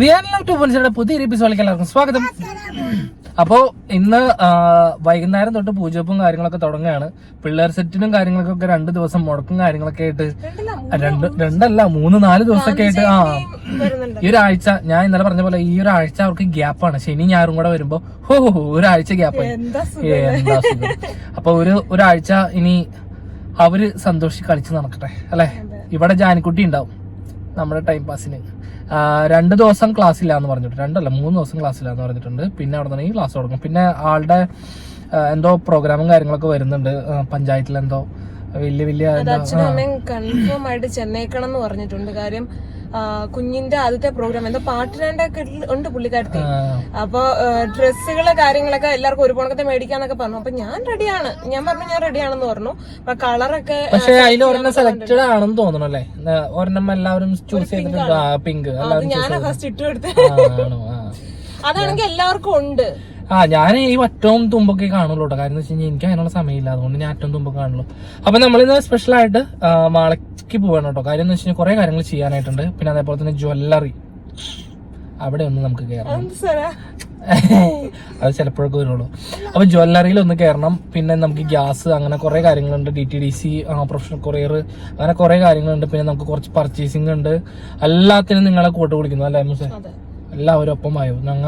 To പുതിയ എപ്പിസോഡിലേക്ക് എല്ലാവർക്കും സ്വാഗതം. അപ്പോ ഇന്ന് വൈകുന്നേരം തൊട്ട് പൂജപ്പും കാര്യങ്ങളൊക്കെ തുടങ്ങുകയാണ്. പിള്ളേർ സെറ്റിനും കാര്യങ്ങൾക്കൊക്കെ രണ്ട് ദിവസം മുടക്കും കാര്യങ്ങളൊക്കെ ആയിട്ട്. രണ്ട് രണ്ടല്ല മൂന്ന് നാല് ദിവസമൊക്കെ ആയിട്ട് ആ. ഈ ഒരാഴ്ച ഞാൻ ഇന്നലെ പറഞ്ഞ പോലെ ഈ ഒരാഴ്ച അവർക്ക് ഗ്യാപ്പാണ് ശനി ഞായറും കൂടെ വരുമ്പോ ഹോ ഹോ, ഒരാഴ്ച ഗ്യാപ്പായി എന്താ അപ്പൊ ഒരു ഒരാഴ്ച ഇനി അവർ സന്തോഷിച്ച് കളിച്ച് നടക്കട്ടെ അല്ലെ? ഇവിടെ ജാനിക്കുട്ടി ഉണ്ടാവും നമ്മുടെ ടൈം പാസിന് രണ്ട് ദിവസം ക്ലാസ് ഇല്ല എന്ന് പറഞ്ഞിട്ടുണ്ട് രണ്ടല്ല മൂന്ന് ദിവസം ക്ലാസ് ഇല്ല എന്ന് പറഞ്ഞിട്ടുണ്ട്. പിന്നെ അവിടെ നിന്ന് ക്ലാസ് തുടങ്ങും. പിന്നെ ആളുടെ എന്തോ പ്രോഗ്രാമും കാര്യങ്ങളൊക്കെ വരുന്നുണ്ട്. പഞ്ചായത്തിലെന്തോ വലിയ വലിയ കൺഫേം ആയിട്ട് ചെന്നൈക്കണം എന്ന് പറഞ്ഞിട്ടുണ്ട്. കാര്യം കുഞ്ഞിന്റെ ആദ്യത്തെ പ്രോഗ്രാം എന്തോ പാട്ടിനാണ്ട് ഉണ്ട് പുള്ളിക്കാരത്തി. അപ്പൊ ഡ്രസ്സുകൾ കാര്യങ്ങളൊക്കെ എല്ലാവർക്കും ഒരു പോണക്കത്തെ മേടിക്കാന്നൊക്കെ പറഞ്ഞു. അപ്പൊ ഞാൻ റെഡിയാണ് ഞാൻ പറഞ്ഞു ഞാൻ റെഡിയാണെന്ന് പറഞ്ഞു. അപ്പൊ കളറൊക്കെ പക്ഷേ അതിൽ ഒരെണ്ണം സെലക്ടഡ് ആണെന്ന് തോന്നണം അല്ലേ? ഒരെണ്ണം എല്ലാവരും ചൂസ് ചെയ്തിട്ടുണ്ട്. പിങ്ക് അത് ഞാൻ ഞാനാ ഫസ്റ്റ് ഇട്ടു ആ. അതാണെങ്കിൽ എല്ലാവർക്കും ഉണ്ട്. ആ ഞാൻ ഈ ഒറ്റവും തുമ്പൊക്കെ കാണുള്ളൂ കേട്ടോ കാര്യം എന്ന് വെച്ച് കഴിഞ്ഞാൽ എനിക്ക് അതിനുള്ള സമയമില്ല. അതുകൊണ്ട് ഞാൻ അറ്റവും തുമ്പൊക്കെ കാണുള്ളൂ. അപ്പൊ നമ്മളിന്ന് സ്പെഷ്യലായിട്ട് മാളയ്ക്ക് പോവാണ് കേട്ടോ കാര്യം എന്ന് വെച്ച് കഴിഞ്ഞാൽ കുറെ കാര്യങ്ങൾ ചെയ്യാനായിട്ടുണ്ട്. പിന്നെ അതേപോലെ തന്നെ ജ്വല്ലറി. അവിടെ ഒന്ന് നമുക്ക് കയറണം അത് ചിലപ്പോഴൊക്കെ വരുള്ളൂ. അപ്പൊ ജ്വല്ലറിയിൽ ഒന്ന് കയറണം പിന്നെ നമുക്ക് ഗ്യാസ് അങ്ങനെ കുറെ കാര്യങ്ങളുണ്ട്. D T D C professional courier അങ്ങനെ കുറെ കാര്യങ്ങളുണ്ട്. പിന്നെ നമുക്ക് കുറച്ച് പർച്ചേസിംഗ് ഉണ്ട്. എല്ലാത്തിനും നിങ്ങളെ കൂട്ട് വിളിക്കുന്നു അല്ലേ എല്ലാവരും ഒപ്പമായോ ഞങ്ങ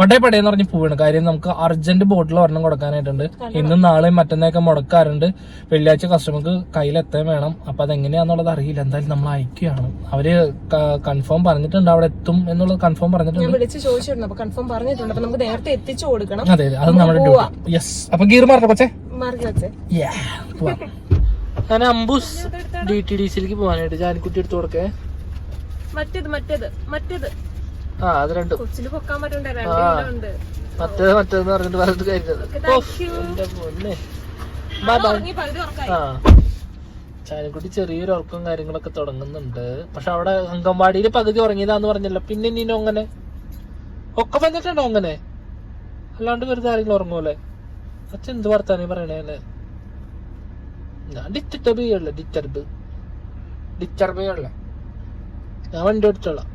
പടേ പടേ എന്ന് പറഞ്ഞ് പോവാണ്. കാര്യം നമുക്ക് അർജന്റ് ബോട്ടിൽ ഒരെണ്ണം കൊടുക്കാനായിട്ടുണ്ട്. ഇന്നും നാളെയും മറ്റന്നേക്കെ മുടക്കാറുണ്ട്. വെള്ളിയാഴ്ച കസ്റ്റമർക്ക് കയ്യിലെത്താൻ വേണം. അപ്പൊ അതെങ്ങനെയാന്നുള്ളത് അറിയില്ല. എന്തായാലും നമ്മൾ അയക്കുകയാണ്. അവർ കൺഫേം പറഞ്ഞിട്ടുണ്ട്. അവിടെ എത്തും എന്നുള്ളത് കൺഫേം ഞാൻ പറഞ്ഞിട്ടുണ്ട് വിളിച്ച് ചോദിച്ചിട്ടുണ്ട്. അപ്പൊ കൺഫേം പറഞ്ഞിട്ടുണ്ട്. അപ്പൊ നമുക്ക് നേരത്തെ എത്തിച്ചു കൊടുക്കണം. അതെ അതെ. അത് നമ്മുടെ ഡ്യൂട്ടി യെസ് അപ്പൊ ഗീർ മാറട്ടെ കൊച്ചേ? ഞാൻ അംബുസ് ഡി ടി ഡി സിയിലേക്ക് പോകാനായിട്ട് ജാനിക്കുട്ടി എടുത്തു കൊടുക്കേ. മറ്റേത് മറ്റേത് മറ്റേത്. ആ അത് രണ്ടും. മറ്റേത് മറ്റേന്ന് പറഞ്ഞിട്ട് പറഞ്ഞിട്ട് ആ ചാനിക്കുട്ടി ചെറിയൊരു ഉറക്കവും കാര്യങ്ങളൊക്കെ തുടങ്ങുന്നുണ്ട്. പക്ഷെ അവിടെ അംഗൻവാടിയിൽ പകുതി ഉറങ്ങിയതാന്ന് പറഞ്ഞല്ലോ. പിന്നെ നീനോ അങ്ങനെ ഒക്കെ വന്നിട്ടുണ്ടോ അങ്ങനെ? അല്ലാണ്ട് വെറുതെ ആരെങ്കിലും ഉറങ്ങൂലേ അച്ഛൻ എന്ത് വർത്താനേ പറയണേ അല്ലേ? ഞാൻ ഡിറ്റർബ് ചെയ്യല്ലേ ഡിറ്റർബ് ഡിറ്റർബ് ചെയ്യല്ലേ? ഞാൻ വണ്ടി ഓടിച്ചോളാം.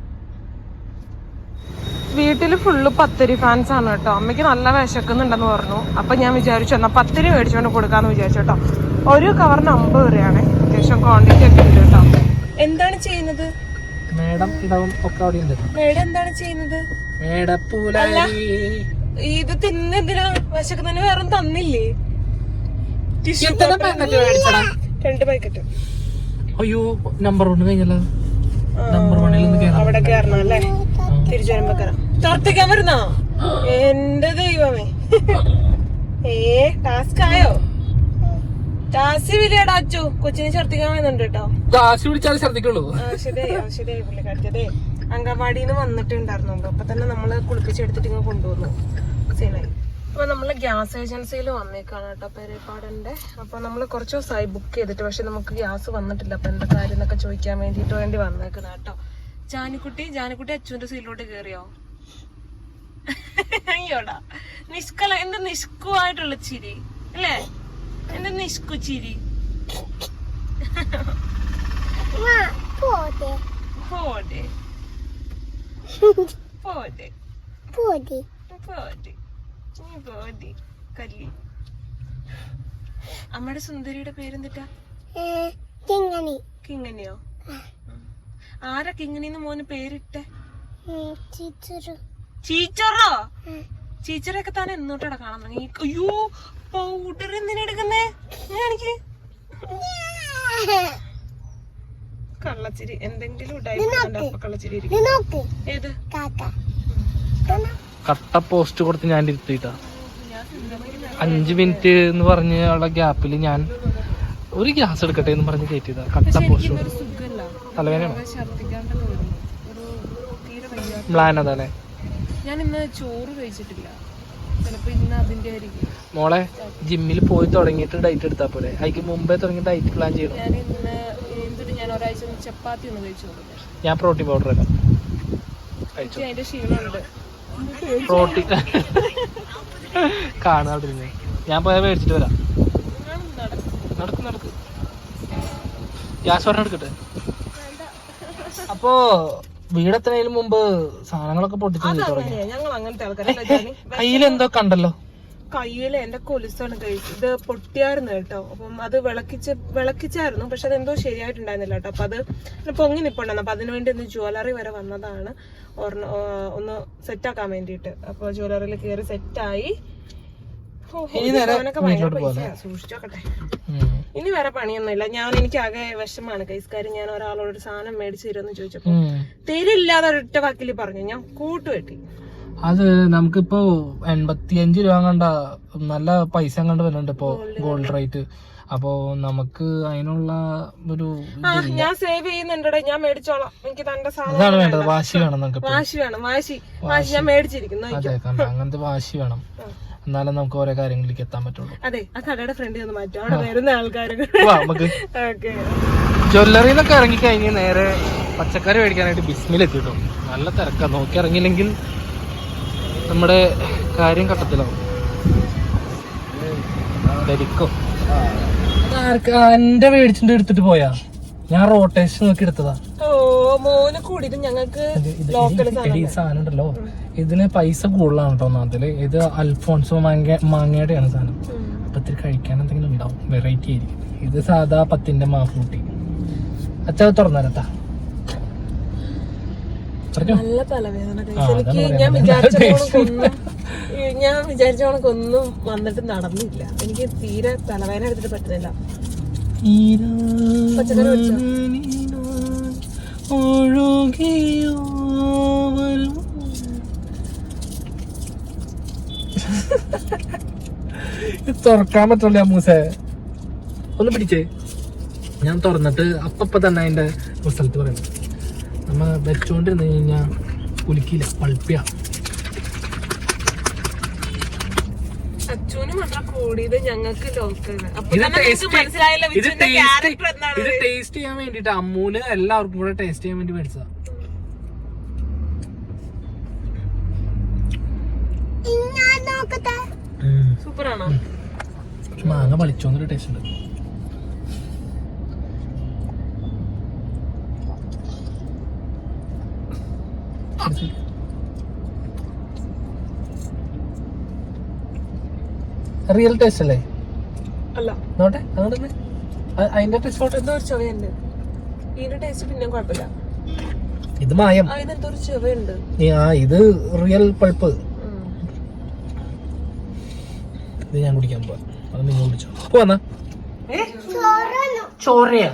വീട്ടിൽ ഫുള്ള് പത്തിരി ഫാൻസ് ആണ് കേട്ടോ. അമ്മയ്ക്ക് നല്ല വിശക്കുന്നുണ്ടെന്ന് പറഞ്ഞു. അപ്പൊ ഞാൻ വിചാരിച്ചു എന്നാ പത്തിരി മേടിച്ചുകൊണ്ട് കൊടുക്കാന്ന് വിചാരിച്ചു കേട്ടോ. ഒരു കവറിന് അമ്പത് രൂപയാണ്. അത്യാവശ്യം ക്വാണ്ടിറ്റി ഒക്കെ ഉണ്ട് കേട്ടോ. എന്താണ് ചെയ്യുന്നത്? മേഡം ഇടവും ഒക്കെ അവിടെ ഉണ്ട്. മേഡം എന്താണ് ചെയ്യുന്നത്? ഇത് തിന്നെന്തിനാ വിശക്കുന്നതിന് വേറെ തന്നില്ലേ? ടിഷ്യൂ രണ്ട് പാക്കറ്റ് അയ്യോ നമ്പർ ഒന്ന് കഴിഞ്ഞല്ലോ. നമ്പർ വണ്ണിൽ അവിടെ കയറണം അല്ലേ? തിരിച്ചു വരുമ്പോ കയറാം ചർത്തിക്കാൻ വരുന്നോ? എന്റെ ദൈവമേ. ഏ ടാസ്ക് ആയോ? ടാസ്ക് വിളിയാടാ അച്ചു. കൊച്ചിനെ ഛർദിക്കാൻ വരുന്നുണ്ട് കേട്ടോ. കാശ് പിടിച്ചാൽ ശ്രദ്ധിക്കുള്ളൂ ആവശ്യതേ ആവശ്യതേ പുള്ളിക്കാരത്തതേ അങ്കൻവാടിന്ന് വന്നിട്ടുണ്ടായിരുന്നു അപ്പൊ തന്നെ നമ്മൾ കുളിപ്പിച്ചെടുത്തിട്ട് ഇങ്ങനെ കൊണ്ടുവന്നു. സീനായി അപ്പൊ നമ്മൾ ഗ്യാസ് ഏജൻസിയിൽ വന്നേക്കാണ് കേട്ടോ പെരേപ്പാടന്റെ. അപ്പൊ നമ്മൾ കുറച്ച് ദിവസമായി ബുക്ക് ചെയ്തിട്ട് പക്ഷെ നമുക്ക് ഗ്യാസ് വന്നിട്ടില്ല. അപ്പൊ എന്താ കാര്യം എന്നൊക്കെ ചോദിക്കാൻ വേണ്ടിട്ട് വേണ്ടി വന്നേക്കണം കേട്ടോ. ജാനിക്കുട്ടി ജാനിക്കുട്ടി അച്ഛന്റെ സീലിലോട്ട് കേറിയോ? അയ്യോടാ. നിഷ്കല എന്ത് നിഷ്കുവായിട്ടുള്ള ചിരി അല്ലേ? എന്റെ നിഷ്കു ചിരി? പോടെ പോടെ പോടെ നീ പോടെ കല്ലി. അമ്മയുടെ സുന്ദരിയുടെ പേരെന്തിട്ടാ? കിങ്ങനിയോ ആരാ കിങ്ങനിന്ന് മോന് പേരിട്ടെ? ചീച്ചറോ ചീച്ചറൊക്കെ താൻ എന്നോട്ടടാ കാണാൻ തുടങ്ങി അയ്യോ പൗഡർ എന്തിനാ എടുക്കുന്നേ? എനിക്ക് കള്ളച്ചിരി. എന്തെങ്കിലും കള്ളച്ചിരി ഏത്? കട്ട പോസ്റ്റ് കൊടുത്ത് ഞാൻ ഇരുത്തിട്ടാ അഞ്ചു മിനിറ്റ് എന്ന് പറഞ്ഞ ഉള്ള ഗ്യാപ്പിൽ ഞാൻ ഒരു ഗ്യാസ് എടുക്കട്ടെ എന്ന് പറഞ്ഞ് കയറ്റിയതാ. കട്ട പോസ്റ്റ് കൊടുത്ത്. സുഖല്ല. തലവേദനയാണോ? ഛർദിക്കാണ്ടൊക്കെ ഞാൻ ഇന്ന് ചോറ് കഴിച്ചിട്ടില്ല. ചിലപ്പോ ഇന്ന് അതിന്റെ ആയിരിക്കും. മോളെ ജിമ്മിൽ പോയി തുടങ്ങിയിട്ട് ഡയറ്റ് എടുത്താൽ പോലെ അതിക്ക് മുമ്പേ തുടങ്ങി ഡയറ്റ് പ്ലാൻ ചെയ്യണം? ഞാൻ ഇന്ന് എന്തിട്ട് ഞാൻ ഒരാഴ്ച ഒന്ന് ചപ്പാത്തി ഒന്ന് കഴിച്ചു ഞാൻ പ്രോട്ടീൻ പൗഡർ ഇടാം. കഴിച്ചു? അതിന്റെ ക്ഷീണമുണ്ട്. പ്രോട്ടീൻ കാണാൻ ഞാൻ പോയാൽ മേടിച്ചിട്ട് വരാം. നടക്കും നടക്ക്. ഗ്യാസ് പറഞ്ഞ എടുക്കട്ടെ? അപ്പോ വീടെത്തുന്നതിന് മുമ്പ് സാധനങ്ങളൊക്കെ പൊട്ടിച്ചു അതങ്ങനെയാ ഞങ്ങൾ അങ്ങനത്തെ കയ്യിൽ എന്തോ കണ്ടല്ലോ കയ്യിൽ എന്റെ കൊലുസാണ് കഴിച്ചത്. ഇത് പൊട്ടിയായിരുന്നു കേട്ടോ. അപ്പം അത് വിളക്കിച്ച് വിളക്കിച്ചായിരുന്നു. പക്ഷെ അതെന്തോ ശരിയായിട്ടുണ്ടായിരുന്നില്ല കേട്ടോ. അപ്പൊ അത് ഇങ്ങനെ പൊങ്ങി നിപ്പുണ്ടായിരുന്നു. അപ്പൊ അതിനുവേണ്ടി ഒന്ന് ജ്വല്ലറി വരെ വന്നതാണ്. ഒരെണ്ണം, ആ, ഒന്ന് സെറ്റ് ആക്കാൻ വേണ്ടിയിട്ട്. അപ്പൊ ജ്വല്ലറിയിൽ കയറി സെറ്റായി ഇനി സൂക്ഷിച്ചോക്കട്ടെ. ഉം. ഇനി വേറെ പണിയൊന്നുമില്ല ഞാൻ എനിക്ക് ആകെ വിഷമാണ് കൈസ്കാരി ഞാൻ ഒരാളോട് ഒരു സാധനം മേടിച്ചു തരുമെന്ന് ചോദിച്ചപ്പോ. തരില്ലാതെ ഒരൊറ്റ വാക്കിൽ പറഞ്ഞു. ഞാൻ കൂട്ടുകെട്ടി അത് നമുക്കിപ്പോ എൺപത്തിയഞ്ച് രൂപ കണ്ട നല്ല പൈസ കണ്ട് വരുന്നുണ്ട് ഇപ്പോ ഗോൾഡ് റേറ്റ് അപ്പോ നമുക്ക് അതിനുള്ള ഒരു ഞാൻ സേവ് ചെയ്യുന്നുണ്ടേ ഞാൻ മേടിച്ചോളാം. എനിക്ക് തന്റെ സാധനം വേണ്ടത്. വാശി വേണം നമുക്ക്. വാശി വേണം. വാശി. വാശി ഞാൻ മേടിച്ചിരിക്കുന്നു. അങ്ങനത്തെ വാശി വേണം. എന്നാലേ നമുക്ക് ഓരോ കാര്യങ്ങളിലേക്ക് എത്താൻ പറ്റുള്ളൂ. അതെ ആ കടയുടെ ഫ്രണ്ടിൽ ഒന്ന് മാറ്റും. അവിടെ വരുന്ന ആൾക്കാർ നമുക്ക്. ഓക്കെ. ജ്വല്ലറി എന്നൊക്കെ ഇറങ്ങി കഴിഞ്ഞ് നേരെ പച്ചക്കറി മേടിക്കാനായിട്ട് ബിസ്മിൽ എത്തിട്ടോ നല്ല തിരക്കാ. നോക്കി ഇറങ്ങിയില്ലെങ്കിൽ നമ്മുടെ കാര്യം കട്ടത്തിലാവും. ധരിക്കും എന്റെ മേടിച്ചിട്ട് എടുത്തിട്ട് പോയാ. ഞാൻ റോട്ടേഷൻ നോക്കി എടുത്തതാ. ഓ മോനെ കൂടിയിട്ട് ഞങ്ങൾക്ക് ലോക്കൽ സാധനം ഉണ്ടല്ലോ. ഇതിന് പൈസ കൂടുതലാണ് കേട്ടോ നാട്ടിൽ ഇത് അൽഫോൺസോ മാങ്ങ മാങ്ങയുടെയാണ് സാധനം. അപ്പൊ ഇത്തിരി കഴിക്കാൻ എന്തെങ്കിലും ഉണ്ടാവും. വെറൈറ്റി ആയിരിക്കും. ഇത് സാധാ പത്തിന്റെ മാഫൂട്ടി. അച്ഛാ തുറന്നേരത്താ നല്ല തലവേദന. guys. എനിക്ക് ഞാൻ പറയുന്നത്. വിചാരിച്ച ഞാൻ വന്നിട്ട് നടന്നില്ല. എനിക്ക് തീരെ തലവേദന എടുത്തിട്ട് പറ്റുന്നില്ല. പച്ചക്കറി? ഒഴുകിയോ ഇത് തുറക്കാൻ പറ്റില്ല മൂസേ. ഒന്ന് പിടിച്ചേ. ഞാൻ തുറന്നിട്ട് അപ്പപ്പം തന്നെ അതിന്റെ റിസൾട്ട് പറയുന്നത് നമ്മ വെച്ചോണ്ടിരുന്ന് കഴിഞ്ഞാ കുലുക്കില്ല പൾപ്പിയ. ഇത് ടേസ്റ്റ് ചെയ്യാൻ വേണ്ടിട്ട് അമ്മൂന് എല്ലാവർക്കും കൂടെ ടേസ്റ്റ് ചെയ്യാൻ വേണ്ടി മേടിച്ചതാ. ആണോ പക്ഷെ മാങ്ങ പളിച്ചോന്നൊരു ടേസ്റ്റ് ഉണ്ട്. റിയൽ ടേസ്റ്റ് അല്ലേ? അല്ല. നോട്ടെ അങ്ങോട്ട് അതിന്റെ ടേസ്റ്റ് ഫോട്ടോ എന്തോ ഒരു ചുവയുണ്ട്. ഇതിന്റെ ടേസ്റ്റ് പിന്നെ കുഴപ്പമില്ല. ഇത് മായം. ആ ഇതെന്തോ ഒരു ചുവയുണ്ട്. ആ ഇത് റിയൽ പൾപ്പ് ഇത് ഞാൻ കുടിക്കാൻ പോവാ. അത് നിങ്ങൾ കുടിച്ചോ പോവാ ചോറയോ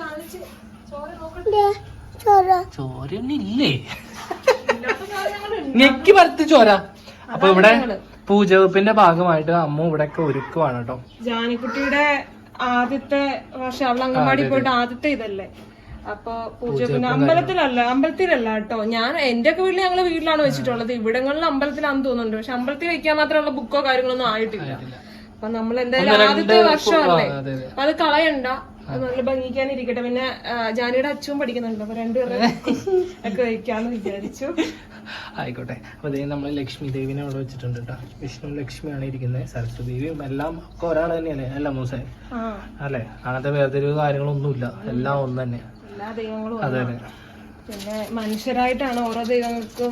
കാണിച്ച്. ചോര ഞെക്കി പരത്തി അപ്പൊ ഇവിടെ പൂജവെപ്പിന്റെ ഭാഗമായിട്ട് അമ്മ ഇവിടെ ഒക്കെ ഒരുക്കുവാണ് കേട്ടോ. ജാനിക്കുട്ടിയുടെ ആദ്യത്തെ വർഷം അവൾ അംഗൻവാടി പോയിട്ട് ആദ്യത്തെ ഇതല്ലേ? അപ്പൊ പൂജ പിന്നെ അമ്പലത്തിലല്ല അമ്പലത്തിലല്ല കേട്ടോ. ഞാൻ എന്റെ ഒക്കെ വീട്ടിൽ ഞങ്ങൾ വീട്ടിലാണ് വെച്ചിട്ടുള്ളത്. ഇവിടങ്ങളിൽ അമ്പലത്തിലാന്ന് തോന്നുന്നുണ്ട്. പക്ഷെ അമ്പലത്തിൽ വെക്കാൻ മാത്രമുള്ള ബുക്കോ കാര്യങ്ങളൊന്നും ആയിട്ടില്ല. അപ്പൊ നമ്മൾ എന്തായാലും ആദ്യത്തെ വർഷമല്ലേ അതെ അതെ. അപ്പൊ അത് കളയണ്ട നല്ല ഭംഗിക്കാനിരിക്കട്ടെ. പിന്നെ ജാനിയുടെ അച്ഛനും പഠിക്കുന്നുണ്ട്. അപ്പൊ രണ്ടുപേരും ഒക്കെ വെക്കാന്ന് വിചാരിച്ചു. ആയിക്കോട്ടെ. അപ്പൊ അതേ നമ്മൾ ലക്ഷ്മി ദേവിനെ അവിടെ വെച്ചിട്ടുണ്ട് കേട്ടോ വിഷ്ണു ലക്ഷ്മിയാണ് ഇരിക്കുന്നത്. സരസ്വതി ദേവിയും എല്ലാം ഒക്കെ ഒരാൾ തന്നെയല്ലേ? അല്ല മൂസേ? അല്ലെ? അങ്ങനത്തെ വേർതിരിവ് കാര്യങ്ങളൊന്നുമില്ല. എല്ലാം ഒന്ന് തന്നെ എല്ലാ ദൈവങ്ങളും പിന്നെ മനുഷ്യരായിട്ടാണ് ഓരോ ദൈവങ്ങൾക്കും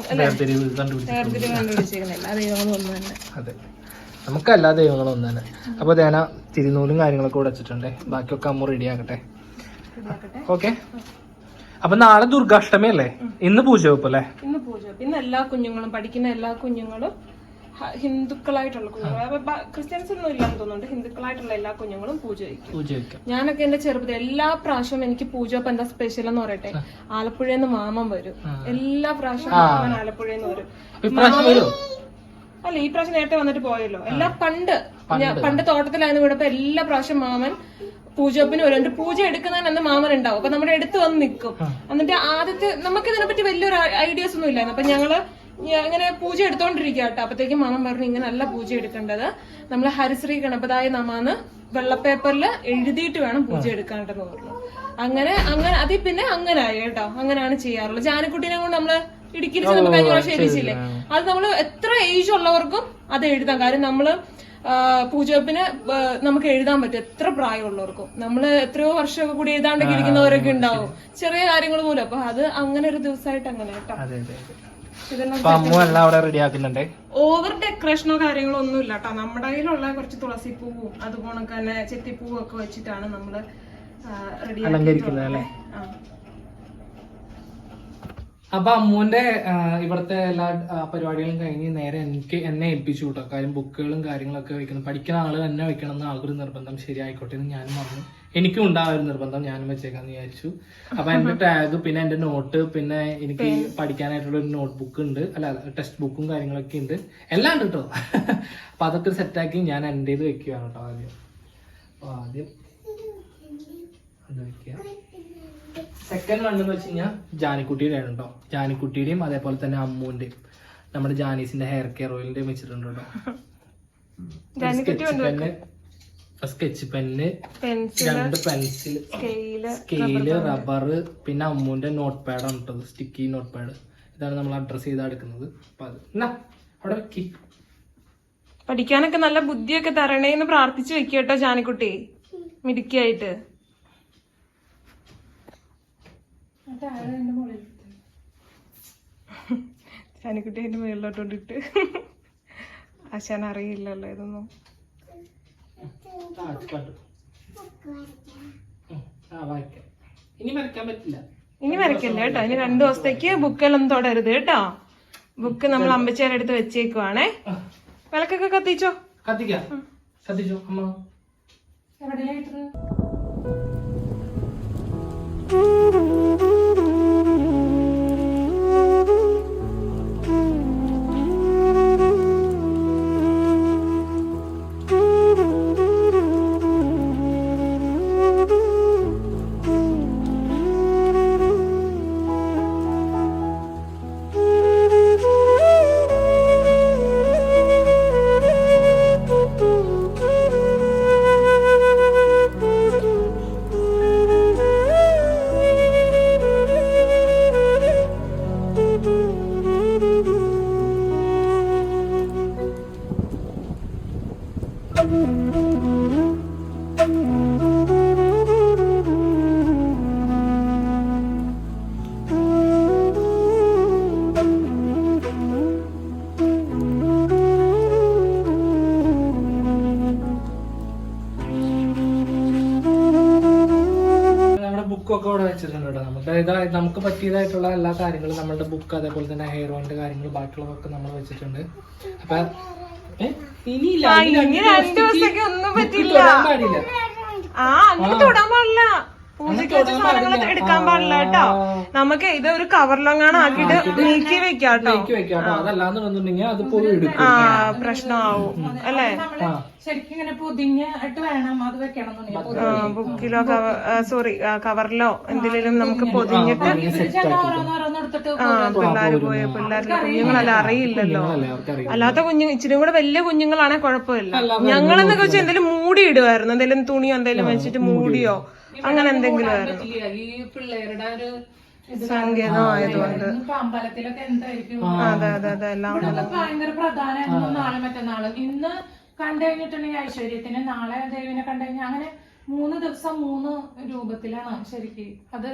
കണ്ടുപിടിച്ചിരിക്കുന്നത്. എല്ലാ ദൈവങ്ങളും ഒന്ന് തന്നെ. അതെ. നമുക്ക് എല്ലാ ദൈവങ്ങളും ഒന്ന് തന്നെ. അപ്പൊ ദേന തിരുനൂലും കാര്യങ്ങളൊക്കെ കൂടെ വെച്ചിട്ടുണ്ട്. ബാക്കിയൊക്കെ അമ്മ റെഡി ആക്കട്ടെ. ഓക്കെ അപ്പൊ നാളെ ദുർഗാഷ്ടമി അല്ലേ? ഇന്ന് പൂജ വെപ്പ് അല്ലേ? ഇന്ന് പൂജ പിന്നെ എല്ലാ കുഞ്ഞുങ്ങളും പഠിക്കുന്ന എല്ലാ കുഞ്ഞുങ്ങളും ഹിന്ദുക്കളായിട്ടുള്ള കുഞ്ഞുങ്ങൾ. ക്രിസ്ത്യൻസ് ഒന്നും ഇല്ലാന്ന് തോന്നുന്നുണ്ട്. ഹിന്ദുക്കളായിട്ടുള്ള എല്ലാ കുഞ്ഞുങ്ങളും പൂജ വയ്ക്കും ഞാനൊക്കെ എന്റെ ചെറുപ്പത്തിൽ എല്ലാ പ്രാവശ്യവും എനിക്ക് പൂജ അപ്പൊ എന്താ സ്പെഷ്യൽ എന്ന് പറയട്ടെ? ആലപ്പുഴ നിന്ന് മാമൻ വരും. എല്ലാ പ്രാവശ്യവും മാമൻ ആലപ്പുഴയിൽ നിന്ന് വരും. അല്ല ഈ പ്രാവശ്യം നേരത്തെ വന്നിട്ട് പോയല്ലോ. എല്ലാ പണ്ട്. പണ്ട് തോട്ടത്തിലായിരുന്നു ഇവിടെ എല്ലാ പ്രാവശ്യം മാമൻ പൂജപ്പിന് വരും. എന്നിട്ട് പൂജ എടുക്കുന്നതിന് അന്ന് മാമൻ ഉണ്ടാവും. അപ്പൊ നമ്മുടെ അടുത്ത് വന്ന് നിൽക്കും. എന്നിട്ട് ആദ്യത്തെ നമുക്ക് ഇതിനെപ്പറ്റി വലിയൊരു ഐഡിയാസ് ഒന്നും ഇല്ലായിരുന്നു. അപ്പൊ ഞങ്ങൾ ഇങ്ങനെ പൂജ എടുത്തോണ്ടിരിക്കുക കേട്ടോ അപ്പത്തേക്കും മാമൻ പറഞ്ഞു ഇങ്ങനെ അല്ല പൂജ എടുക്കേണ്ടത്. നമ്മൾ ഹരിശ്രീ ഗണപതായ നമാന്ന് വെള്ളപ്പേപ്പറിൽ എഴുതിയിട്ട് വേണം പൂജ എടുക്കാണ്ടെന്ന് പറഞ്ഞു. അങ്ങനെ അങ്ങനെ അതിൽ പിന്നെ അങ്ങനെ ആയി കേട്ടോ. അങ്ങനെയാണ് ചെയ്യാറുള്ളത്. ജാനക്കുട്ടീനെ കൊണ്ട് നമ്മൾ ഇടുക്കിയിൽ നമുക്ക് കഴിഞ്ഞ പ്രാവശ്യം എഴുതിച്ചില്ലേ അത് നമ്മൾ എത്ര ഏജ് ഉള്ളവർക്കും അത് എഴുതാം. കാര്യം നമ്മൾ പൂജവെപ്പിന് നമുക്ക് എഴുതാൻ പറ്റും. എത്ര പ്രായമുള്ളവർക്കും. നമ്മൾ എത്രയോ വർഷമൊക്കെ കൂടി എഴുതാണ്ടൊക്കെ ഇരിക്കുന്നവരൊക്കെ ഉണ്ടാവും. ചെറിയ കാര്യങ്ങൾ പോലും. അപ്പൊ അത് അങ്ങനെ ഒരു ദിവസമായിട്ട് അങ്ങനെ കേട്ടോ അപ്പൊ അമ്മു എല്ലാം അവിടെ റെഡി ആക്കുന്നുണ്ട്. ഓവർ ഡെക്കറേഷനോ കാര്യങ്ങളോ ഒന്നും ഇല്ല കേട്ടോ നമ്മുടെ കയ്യിലുള്ള കുറച്ച് തുളസിപ്പൂവും അതുപോലെ തന്നെ ചെത്തിപ്പൂവും ഒക്കെ വെച്ചിട്ടാണ് നമ്മൾ റെഡി അലങ്കരിക്കുന്നത് അല്ലേ? അപ്പൊ അമ്മുവിന്റെ ഇവിടുത്തെ എല്ലാ പരിപാടികളും കഴിഞ്ഞ് നേരെ എനിക്ക് എന്നെ ഏൽപ്പിച്ചു കേട്ടോ കാര്യം ബുക്കുകളും കാര്യങ്ങളൊക്കെ വെക്കണം. പഠിക്കുന്ന ആൾ തന്നെ വെക്കണം എന്ന് ആൾക്കൊരു നിർബന്ധം ശരിയായിക്കോട്ടെ എന്ന് ഞാനും പറഞ്ഞു എനിക്കും ഉണ്ടാവും ഒരു നിർബന്ധം. ഞാനും വെച്ചേക്കാന്ന് വിചാരിച്ചു. അപ്പൊ എന്റെ ടാഗ് പിന്നെ എന്റെ നോട്ട് പിന്നെ എനിക്ക് പഠിക്കാനായിട്ടുള്ള ഒരു നോട്ട് ബുക്ക് ഉണ്ട്. അല്ല ടെക്സ്റ്റ് ബുക്കും കാര്യങ്ങളൊക്കെ ഉണ്ട്. എല്ലാം ഉണ്ട് കേട്ടോ അപ്പൊ അതൊക്കെ സെറ്റാക്കി ഞാൻ എന്റേത് വെക്കുകയാണ് കേട്ടോ ആദ്യം. അപ്പൊ ആദ്യം അത് വെക്കുക. സെക്കൻഡ് വൺ എന്ന് വെച്ച് കഴിഞ്ഞാൽ ജാനിക്കുട്ടിയുടെ ആണ് കേട്ടോ ജാനിക്കുട്ടിയുടെയും അതേപോലെ തന്നെ അമ്മുവിന്റെയും. നമ്മുടെ ജാനീസിന്റെ ഹെയർ കെയർ ഓയിലിന്റെയും വെച്ചിട്ടുണ്ട് കേട്ടോ സ്കെച്ച് പെന്ന് രണ്ട് പെൻസിൽ സ്കെയിൽ സ്കെയിൽ റബ്ബർ പിന്നെ അമ്മുവിന്റെ നോട്ട് പാഡാണ് കേട്ടത് സ്റ്റിക്കി നോട്ട് പാഡ് ഇതാണ് നമ്മൾ അഡ്രസ് ചെയ്ത് എടുക്കുന്നത്. അപ്പൊ അത് എന്നാ അവിടെ വെക്കി. പഠിക്കാനൊക്കെ നല്ല ബുദ്ധിയൊക്കെ തരണേ എന്ന് പ്രാർത്ഥിച്ചു വെക്കുക കേട്ടോ ജാനിക്കുട്ടി. മിടുക്കിയായിട്ട്. ജാനിക്കുട്ടി അതിന്റെ മുകളിലോട്ടോണ്ടിട്ട് ആശാൻ അറിയില്ലല്ലോ ഇതൊന്നും. ആ, കണ്ടു. ഉം, ആ വായിക്കാം. ഇനി വരയ്ക്കാൻ പറ്റില്ല. ഇനി വരയ്ക്കല്ലേ കേട്ടോ. ഇനി രണ്ടു ദിവസത്തേക്ക് ബുക്കെല്ലാം തൊടരുത് കേട്ടോ. ബുക്ക് നമ്മൾ അമ്പച്ചേരെ അടുത്ത് വെച്ചേക്കുവാണേ. വിളക്കൊക്കെ കത്തിച്ചോ? കത്തിക്കാം. കത്തിച്ചോ? അമ്മ. നമ്മുടെ അവിടെ വെച്ചിട്ടുണ്ട് നമുക്ക് പറ്റിയതായിട്ടുള്ള എല്ലാ കാര്യങ്ങളും നമ്മളുടെ ബുക്ക് അതേപോലെ തന്നെ ഹെയർ ഓയിലിന്റെ കാര്യങ്ങൾ ബാക്കിയുള്ളതൊക്കെ നമ്മൾ വെച്ചിട്ടുണ്ട്. അപ്പൊ ഇനി ഇനി രണ്ടു ദിവസത്തേക്ക് ഒന്നും പറ്റില്ല. ആ അങ്ങനെ തൊടാൻ പാടില്ല. പൂജയ്ക്ക് വെച്ച സാധനങ്ങളൊക്കെ എടുക്കാൻ പാടില്ല കേട്ടോ. നമുക്ക് ഇത് ഒരു കവറിലങ്ങാണ് ആക്കിയിട്ട് നീക്കി വെക്കാട്ടോ ആ. പ്രശ്നമാവും. അല്ലേ? ബുക്കിലോ ശരിക്കും ഇങ്ങനെ പൊതിഞ്ഞിട്ട് വേണം അത് വെക്കണം ബുക്കിലോ സോറി കവറിലോ എന്തിലും നമുക്ക് പൊതിഞ്ഞിട്ട് ആ പിള്ളേർ പോയ പിള്ളേരുടെ കുഞ്ഞുങ്ങളല്ല അറിയില്ലല്ലോ. അല്ലാത്ത കുഞ്ഞു ഇച്ചിരി കൂടെ വലിയ കുഞ്ഞുങ്ങളാണെ കുഴപ്പമില്ല. ഞങ്ങളെന്നൊക്കെ വെച്ചാൽ എന്തെങ്കിലും മൂടി ഇടുമായിരുന്നു എന്തെങ്കിലും തുണിയോ എന്തെങ്കിലും വെച്ചിട്ട് മൂടിയോ? അങ്ങനെ എന്തെങ്കിലും ആയിരുന്നു. ഈ പിള്ളേരുടെ ഒരു അമ്പലത്തിലൊക്കെ എന്തായിരിക്കും? അതെ അതെ അതെ. എല്ലാം ഇവിടുത്തെ ഭയങ്കര പ്രധാനമായിരുന്നു നാളെ മറ്റന്നാൾ. ഇന്ന് കണ്ടു കഴിഞ്ഞിട്ടുണ്ടെങ്കിൽ ഐശ്വര്യത്തിന് നാളെ ദേവിനെ കണ്ടു കഴിഞ്ഞാൽ അങ്ങനെ മൂന്ന് ദിവസം മൂന്ന് രൂപത്തിലാണ് ശരിക്ക്. അത്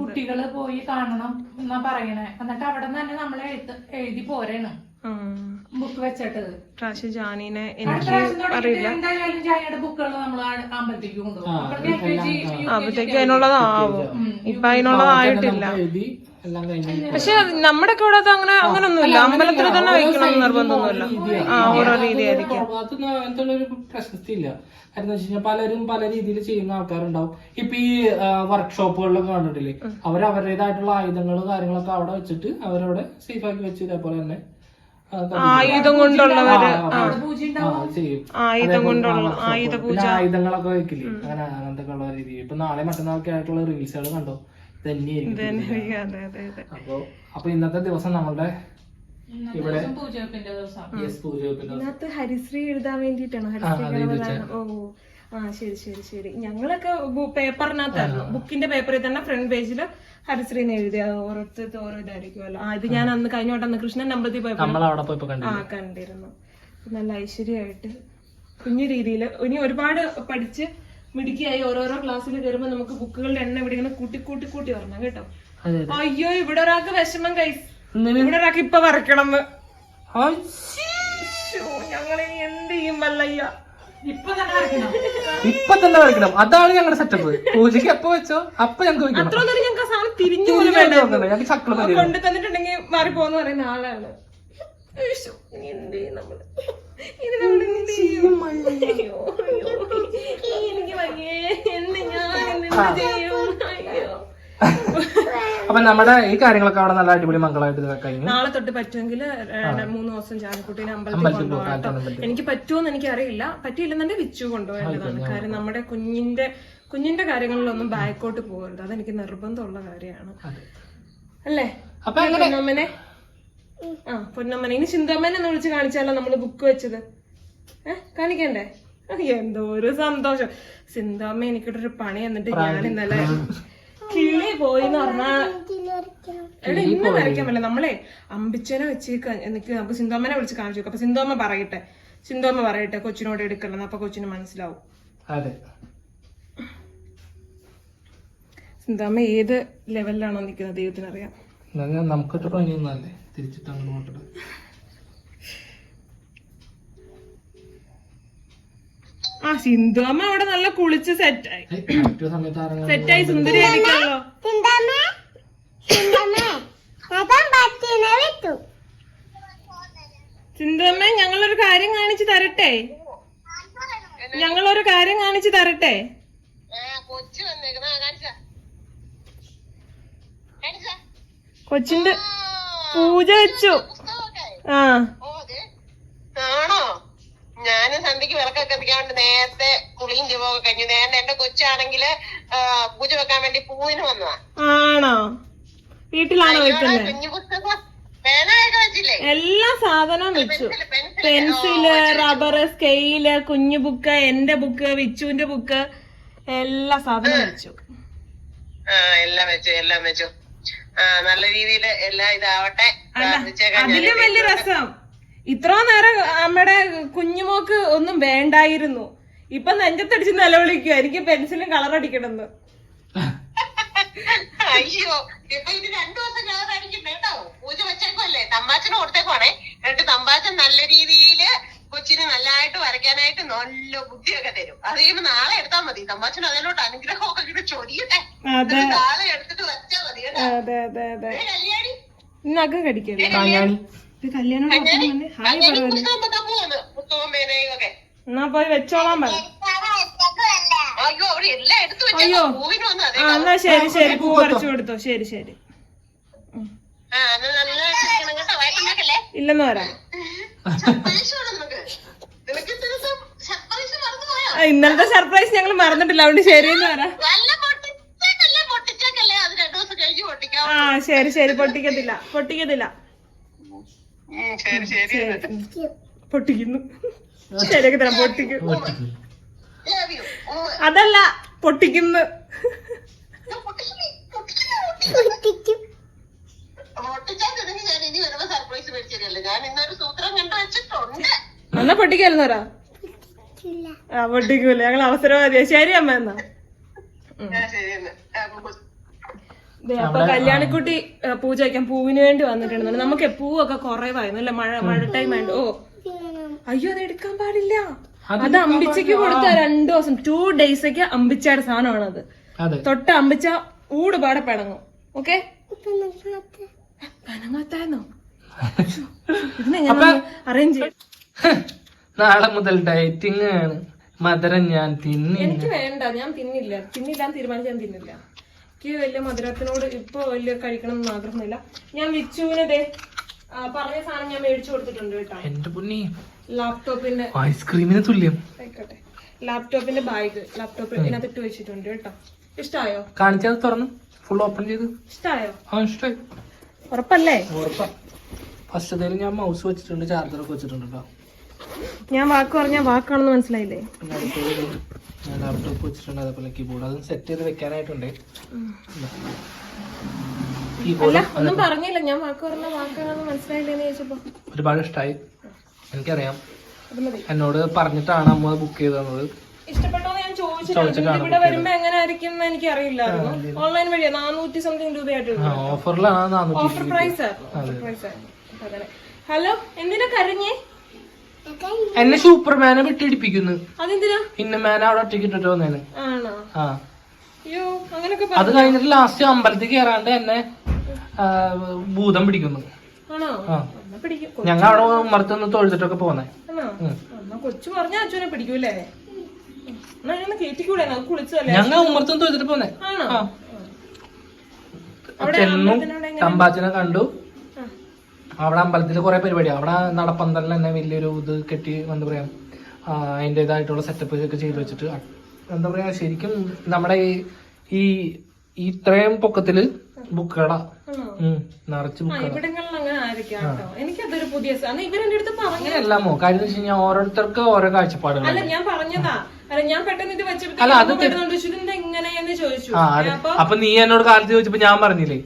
കുട്ടികൾ പോയി കാണണം എന്നാ പറയണേ. എന്നിട്ട് അവിടെ നിന്ന് തന്നെ നമ്മളെ എഴുത്ത് എഴുതി പോരാണ്. ബുക്ക് വെച്ചിട്ട് പ്രാവശ്യം ജാനീനെ എനിക്ക് അറിയില്ല. അപ്പോഴത്തേക്ക് അതിനുള്ളതാവും. ഇപ്പൊ അതിനുള്ളതായിട്ടില്ല പക്ഷെ എല്ലാം കഴിഞ്ഞു പക്ഷെ നമ്മുടെയൊക്കെ ഇവിടെ അങ്ങനെ അങ്ങനെ ഒന്നുമില്ല അമ്പലത്തിൽ തന്നെ വെക്കണം നിർബന്ധമൊന്നുമില്ല. ആ ഓരോ രീതിയായിരിക്കും. അതൊന്നും അങ്ങനത്തെ ഒരു പ്രശസ്തി ഇല്ല കാരണം എന്താ പലരും പല രീതിയിൽ ചെയ്യുന്ന ആൾക്കാരുണ്ടാവും. ഇപ്പൊ ഈ വർക്ക്ഷോപ്പുകളിലൊക്കെ കണ്ടിട്ടില്ലേ? അവർ അവരുടേതായിട്ടുള്ള ആയുധങ്ങളും കാര്യങ്ങളൊക്കെ അവിടെ വെച്ചിട്ട് അവരവിടെ സേഫ് ആക്കി വെച്ച് ഇതേപോലെ തന്നെ ആയുധം കൊണ്ടുള്ളവര്. ആ, ആ, ചെയ്യും. ആയുധം കൊണ്ടുള്ള ആയുധ പൂജ. ആയുധങ്ങളൊക്കെ വെക്കില്ലേ? അങ്ങനെ അങ്ങനത്തെ ഉള്ള രീതി. ഇപ്പൊ നാളെ മറ്റന്നാളൊക്കെ ആയിട്ടുള്ള റീൽസുകൾ കണ്ടോ? തന്നെയായിരിക്കും അതെ അതെ അതെ. അപ്പൊ അപ്പൊ ഇന്നത്തെ ദിവസം നമ്മളുടെ ഇവിടെ പൂജവെപ്പിന്റെ ദിവസം. ഹരിശ്രീ എഴുതാൻ വേണ്ടിട്ടാണ് ഹരിശ്രീ ഓ ആ ശരി ശരി ശരി. ഞങ്ങളൊക്കെ പേപ്പറിനകത്തായിരുന്നു ബുക്കിന്റെ പേപ്പറിൽ തന്നെ ഫ്രണ്ട് പേജിൽ ഹരിശ്രീന്ന് എഴുതിയ ഓരോരുത്തർ ഓരോ ഇതായിരിക്കുമല്ലോ ആ ഇത് ഞാൻ അന്ന് കഴിഞ്ഞ വട്ടം കൃഷ്ണൻ അമ്പലത്തിൽ പോയപ്പോ ആ കണ്ടിരുന്നു. നല്ല ഐശ്വര്യമായിട്ട് കുഞ്ഞു രീതിയിൽ ഇനി ഒരുപാട് പഠിച്ച് മിടുക്കിയായി ഓരോരോ ക്ലാസ്സിൽ കയറുമ്പോൾ നമുക്ക് ബുക്കുകളുടെ എണ്ണം ഇവിടെ ഇങ്ങനെ കൂട്ടി കൂട്ടി കൂട്ടി വരണം കേട്ടോ. അയ്യോ ഇവിടെ ഒരാൾക്ക് വിഷമം കൈ ഇവിടെ ഒരാൾക്ക് ഇപ്പൊ വരക്കണം ഞങ്ങളെ എന്ത് ചെയ്യും വല്ലയ്യ? ഇപ്പൊ തന്നെ വരയ്ക്കണം. അതാണ് ഞങ്ങളുടെ സെറ്റപ്പ് പൂജയ്ക്ക് എപ്പോ വെച്ചോ അപ്പൊ ഞങ്ങൾക്ക് വെക്കണം ഞങ്ങൾക്ക് ചക്കള കൊണ്ട് തന്നിട്ടുണ്ടെങ്കിൽ പറയുന്ന ആളാണ്. എനിക്ക് അപ്പൊ നമ്മുടെ ഈ കാര്യങ്ങളൊക്കെ അവിടെ നല്ല അടിപൊളി മംഗളമായിട്ട് ഇതൊക്കെ കഴിഞ്ഞു. നാളെ തൊട്ട് പറ്റുമെങ്കിൽ മൂന്ന് ദിവസം ചാനക്കുട്ടീനെ അമ്പലത്തിൽ കൊണ്ടുപോകാം എനിക്ക് പറ്റുമോന്ന് എനിക്ക് അറിയില്ല പറ്റിയില്ലെന്നുണ്ടെങ്കിൽ വിച്ചു കൊണ്ടുപോകേണ്ടതാണ് കാര്യം നമ്മുടെ കുഞ്ഞിന്റെ കുഞ്ഞിന്റെ കാര്യങ്ങളിലൊന്നും ബാക്കോട്ട് പോകരുത്. അതെനിക്ക് നിർബന്ധമുള്ള കാര്യമാണ്. അല്ലേ? അപ്പൊ പൊന്നമ്മനെ? ആ പൊന്നമ്മനെ. ഇനി ചിന്തമ്മനെ ഒന്ന് വിളിച്ച് കാണിച്ചാലോ നമ്മൾ ബുക്ക് വെച്ചത്? ഏഹ് കാണിക്കണ്ടേ? എന്തോ ഒരു സന്തോഷം. സിന്താമ്മ എനിക്കിട്ടൊരു പണി എന്നിട്ട് ഞാൻ ഇന്നലെ കിളി പോയി എന്ന് പറഞ്ഞാ എടാ ഇന്ന് വരയ്ക്കാൻ പറ്റില്ല. നമ്മളെ അമ്പിച്ചനെ വെച്ച് ക- എനിക്ക് നമുക്ക് സിന്തോമ്മനെ വിളിച്ച് കാണിച്ചു അപ്പൊ സിന്തോമ്മ പറയട്ടെ. സിന്തോമ്മ പറയട്ടെ. കൊച്ചിനോട് എടുക്കണം അപ്പൊ കൊച്ചിന് മനസ്സിലാവും. അതെ. സിന്തോമ്മ ഏത് ലെവലിലാണോ നിൽക്കുന്നത്? ദൈവത്തിനറിയാം. നമുക്ക് തിരിച്ചിട്ട് അങ്ങോട്ട് ആ അമ്മ അവിടെ നല്ല കുളിച്ച് സെറ്റായി സെറ്റായി സുന്ദരിയായിരിക്കല്ലോ സിന്ധുമ്മ ഞങ്ങളൊരു കാര്യം കാണിച്ചു തരട്ടെ? ഞങ്ങളൊരു കാര്യം കാണിച്ചു തരട്ടെ? കൊച്ചിന്റെ പൂജ വെച്ചു. ആ. ഞാനും സന്ധ്യക്ക് വിളക്കൊക്കെ എത്തിക്കാണ്ട് നേരത്തെ കുളിയും ജപമൊക്കെ കഴിഞ്ഞു. നേരത്തെ എന്റെ കൊച്ചാണെങ്കിൽ പൂജ വെക്കാൻ വേണ്ടി പൂവിന് വന്നതാ. ആണോ? വീട്ടിലാണോ വെക്കുന്നത് കുഞ്ഞു പുസ്തകം. എല്ലാ സാധനവും വെച്ചു. Pencil pencil. റബ്ബർ സ്കെയിൽ കുഞ്ഞു ബുക്ക് എന്റെ ബുക്ക് വിച്ചുവിന്റെ ബുക്ക് എല്ലാ സാധനവും വെച്ചു. ആ എല്ലാം വെച്ചു എല്ലാം വെച്ചു. നല്ല രീതിയിൽ എല്ലാം ഇതാവട്ടെ. അതിലും വലിയ രസം. ഇത്ര നേരം അമ്മയുടെ കുഞ്ഞുമോക്ക് ഒന്നും വേണ്ടായിരുന്നു. ഇപ്പൊ നെഞ്ചത്തടിച്ച് നിലവിളിക്കുക എനിക്ക് പെൻസിലും കളർ അടിക്കണമെന്ന്. അയ്യോ ഇപ്പൊ ഇത് രണ്ടു ദിവസം കളർ അടിക്കണ്ട കേട്ടോ. പൂജ വെച്ചേക്കുമല്ലേ തമ്പാച്ചന് കൊടുത്തേക്കുവാണേ. എന്നിട്ട് തമ്പാച്ചൻ നല്ല രീതിയിൽ കൊച്ചിന് നല്ലതായിട്ട് വരയ്ക്കാനായിട്ട് നല്ല ബുദ്ധിയൊക്കെ തരും. അത് കഴിയുമ്പോ നാളെ എടുത്താൽ മതി. തമ്പാച്ചൻ അതിലോട്ട് അനുഗ്രഹമൊക്കെ കിട്ടി ചൊരിയട്ടെ. നാളെ എടുത്തിട്ട് വെച്ചാ മതി കേട്ടോ. അതെ അതെ അതെ. ഏ, കല്യാണി. നഖം കടിക്കല്ലേ? കല്യാണം? ഹായ് എന്നാ പോയി വെച്ചോളാൻ പറ. അയ്യോ അവിടെ എല്ലാം എടുത്തു അയ്യോ. വെച്ചു പൂവിന് വന്നു അതെ ആ എന്നാ ശരി ശരി. പൂ പറിച്ചു കൊടുത്തോ. ശരി ശരി. ഇല്ലെന്ന് പറയാം ഇന്നലത്തെ സർപ്രൈസ് ഞങ്ങൾ മറന്നിട്ടില്ല. അതുകൊണ്ട് ശരിയെന്ന് പറയാം നല്ല പൊട്ടിച്ചേക്കല്ലേ? പൊട്ടിച്ചേക്കല്ലേ? അത് ദിവസം കഴിഞ്ഞ് പൊട്ടിക്കാം. ആ ശരി ശരി. പൊട്ടിക്കത്തില്ല. പൊട്ടിക്കത്തില്ല. പൊട്ടിക്കുന്നു. ശരിയൊക്കെ തരാം പൊട്ടിക്കും. അതല്ല പൊട്ടിക്കുന്നു. എന്നാ പൊട്ടിക്കായിരുന്നോരാ ആ പൊട്ടിക്കൂല. ഞങ്ങൾ അവസരവാദിയാ. ശരി അമ്മ എന്നാ. ശരി അപ്പൊ കല്യാണിക്കുട്ടി പൂജ വയ്ക്കാൻ പൂവിന് വേണ്ടി വന്നിട്ടുണ്ട് നമുക്ക് പൂവൊക്കെ കുറവായിരുന്നു അല്ലെ? മഴ മഴ ടൈം ആയിട്ട് ഓ. അയ്യോ അത് എടുക്കാൻ പാടില്ല. അത് അമ്പിച്ചയ്ക്ക് കൊടുത്ത രണ്ടു ദിവസം ടു ഡേയ്സൊക്കെ അമ്പിച്ചയുടെ സാധനമാണത് അതെ. തൊട്ട് അമ്പിച്ച ഊടുപാടെ പിണങ്ങും. ഓക്കെ? പനങ്ങാത്തായിരുന്നോ അറേഞ്ച് ചെയ്യും. നാളെ മുതൽ ഡയറ്റിംഗ് ആണ്. മധുരം ഞാൻ തിന്നില്ല. എനിക്ക് വേണ്ട ഞാൻ തിന്നില്ല. തിന്നില്ല തീരുമാനിച്ച് ഞാൻ തിന്നില്ല. എനിക്ക് വലിയ മധുരത്തിനോട് ഇപ്പൊ വലിയ കഴിക്കണം എന്ന് ആഗ്രഹമില്ല ഞാൻ വിച്ചുവിനെ പറഞ്ഞ സാധനം ഞാൻ മേടിച്ചു കൊടുത്തിട്ടുണ്ട് കേട്ടോ. എന്റെ പുണ്ണി ലാപ്ടോപ്പിന്റെ ഐസ്ക്രീമിന് തുല്യം. ആയിക്കോട്ടെ. ലാപ്ടോപ്പിന്റെ ബാഗ് ലാപ്ടോപ്പ് ഇതിനകത്ത് ഇട്ട് വെച്ചിട്ടുണ്ട് കേട്ടോ. ഇഷ്ടായോ? കാണിച്ചത് തുറന്നു. ഫുൾ ഓപ്പൺ ചെയ്ത്. ഇഷ്ടായോ? ആ ഉറപ്പല്ലേ? ഉറപ്പാ. ഫസ്റ്റ് ഞാൻ മൗസ് വെച്ചിട്ടുണ്ട് ചാർജറൊക്കെ വെച്ചിട്ടുണ്ട് കേട്ടോ. ഞാൻ വാക്ക് പറഞ്ഞ വാക്കാണെന്ന് മനസ്സിലായില്ലേ? ലാപ്ടോപ്പ് വെച്ചിട്ടുണ്ട്. അതേപോലെ കീബോർഡ് അതും സെറ്റ് ചെയ്ത് വെക്കാനായിട്ടുണ്ട്. ഒന്നും പറഞ്ഞില്ല. ഞാൻ വാക്ക് പറഞ്ഞ വാക്കാണെന്ന് മനസ്സിലായില്ലേന്ന് ചോദിച്ചപ്പോ. ഒരുപാട് ഇഷ്ടമായി എനിക്കറിയാം. എന്നോട് പറഞ്ഞിട്ടാണ് അമ്മ ബുക്ക് ചെയ്ത് തന്നത്. ഇഷ്ടപ്പെട്ടോ ഞാൻ ചോദിച്ചിട്ടുണ്ട്. ഇവിടെ വരുമ്പോ എങ്ങനെ ആയിരിക്കും എന്ന് എനിക്ക് അറിയില്ലായിരുന്നു ഓൺലൈൻ വഴിയാ. നാനൂറ്റി സംതിങ് രൂപയായിട്ട് ഓഫറിലാണ് offer price offer price hello എന്തിനാ കരഞ്ഞേ? എന്നെ സൂപ്പർമാനെ വിട്ടിടിപ്പിക്കുന്നു ഇന്നമാനെ അവിടെ ഒറ്റയ്ക്ക് ഇട്ടിട്ട് വന്നേന്. ആ. അത് കഴിഞ്ഞിട്ട് ലാസ്റ്റ് അമ്പലത്തിൽ കയറാണ്ട് എന്നെ ഭൂതം പിടിക്കുന്നു. ഞങ്ങൾ അവിടെ ഉമ്മറത്തുനിന്ന് തൊഴുതിട്ടൊക്കെ പോന്നെ. കൊച്ചു പറഞ്ഞ അച്ഛനെ പിടിക്കൂലേ? ഞങ്ങൾ ഉമ്മർത്തും തൊഴുതിട്ട് പോന്നെ. ചെന്നു തമ്പാച്ചനെ കണ്ടു. അവിടെ അമ്പലത്തിൽ കുറെ പരിപാടി അവിടെ നടപ്പന്തലിൽ തന്നെ വലിയൊരു ഇത് കെട്ടി എന്താ പറയാ അതിന്റെതായിട്ടുള്ള സെറ്റപ്പ് ഒക്കെ ചെയ്ത് വെച്ചിട്ട്. എന്താ പറയാ ശരിക്കും നമ്മുടെ ഈ- ഇത്രയും പൊക്കത്തിൽ ബുക്കട നിറച്ച് എനിക്കതൊരു പുതിയ സ- അന്ന് ഇവരെന്റെ അടുത്ത് പറഞ്ഞു? അങ്ങനെയല്ലാമോ കാര്യം വെച്ച് കഴിഞ്ഞാൽ ഓരോരുത്തർക്ക് ഓരോ കാഴ്ചപ്പാടുകൾ അല്ല ഞാൻ പറഞ്ഞതാ. അല്ല ഞാൻ പെട്ടെന്ന് ഇത് ചോദിച്ചു. അപ്പൊ നീ എന്നോട് കാലത്ത് ചോദിച്ചപ്പോ ഞാൻ പറഞ്ഞില്ലേ?